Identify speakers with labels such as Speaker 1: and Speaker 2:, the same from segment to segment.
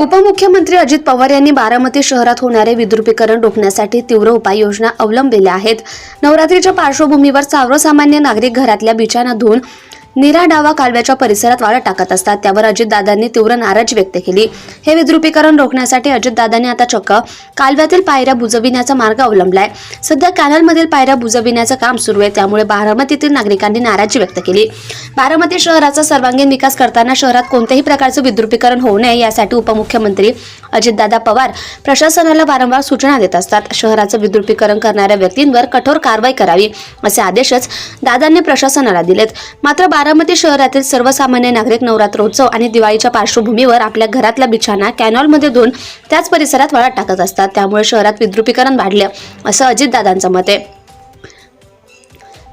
Speaker 1: उपमुख्यमंत्री अजित पवार यांनी बारामती शहरात होणारे विद्रुपीकरण रोखण्यासाठी तीव्र उपाययोजना अवलंबिल्या आहेत. नवरात्रीच्या पार्श्वभूमीवर सर्वसामान्य नागरिक घरातल्या बिछाना धुवून निरा डावा कालव्याच्या परिसरात वाळत टाकत असतात. त्यावर अजितदादांनी तीव्र नाराजी व्यक्त केली. हे विद्रुपीकरण रोखण्यासाठी अजितदादांनी आता चक्क कालव्यातील पायऱ्या बुजविण्याचा मार्ग अवलंबलाय. सध्या कॅनलमधील पायऱ्या बुजविण्याचं काम सुरू आहे. त्यामुळे बारामतीतील नागरिकांनी नाराजी व्यक्त केली. बारामती शहराचा सर्वांगीण विकास करताना शहरात कोणत्याही प्रकारचं विद्रुपीकरण होऊ नये यासाठी उपमुख्यमंत्री अजितदादा पवार प्रशासनाला वारंवार सूचना देत असतात. शहराचं विद्रुपीकरण करणाऱ्या व्यक्तींवर कठोर कारवाई करावी असे आदेशच दादांनी प्रशासनाला दिलेत. मात्र बारामती शहरातील सर्वसामान्य नागरिक नवरात्रोत्सव आणि दिवाळीच्या पार्श्वभूमीवर आपल्या घरातला बिछाना कॅनॉलमध्ये धुवून त्याच परिसरात वाळत टाकत असतात. त्यामुळे शहरात विद्रुपीकरण वाढलं असं अजितदादांचं मत आहे.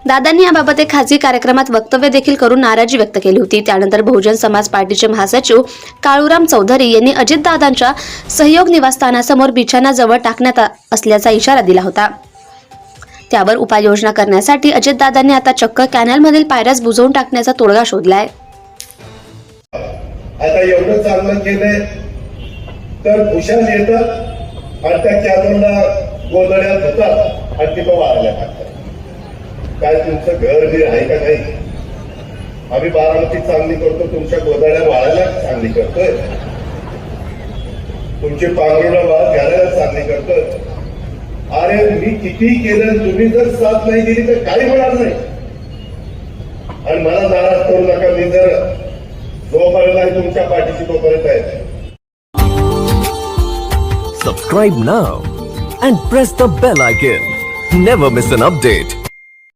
Speaker 1: दादांनी याबाबत एक खासगी कार्यक्रमात वक्तव्य देखील करून नाराजी व्यक्त केली होती. त्यानंतर बहुजन समाज पार्टीचे महासचिव काळूराम चौधरी यांनी अजितदादांच्या सहयोग निवासस्थानासमोर बिछाना जवळ टाकण्यात असल्याचा इशारा दिला होता. त्यावर उपाययोजना करण्यासाठी अजितदादांनी आता चक्क कॅनलमधील पायऱ्याच बुजवून टाकण्याचा तोडगा शोधलाय.
Speaker 2: आता एवढं चांगलं केलंय तर भूषण येतात आणि त्या कॅनलला गोंधळ्यात होतात आणि तिथं वारायला टाकतात. काय तुमचं घर बी आहे का नाही? आम्ही बारामती चांगली करतो तुमच्या गोंधळ्या वाळायला चांगली करतोय. तुमची पांघरुणा वाळ घालायला चांगली करतोय. अरे मी किती केलं तुम्ही जर साथ नाही दिली तर काही होणार नाही आणि मला नाराज करू नका मी जर जोपर्यंत आहे तुमच्या पाठीशी तोपर्यंत आहे
Speaker 3: subscribe now and press the bell icon. Never miss an update.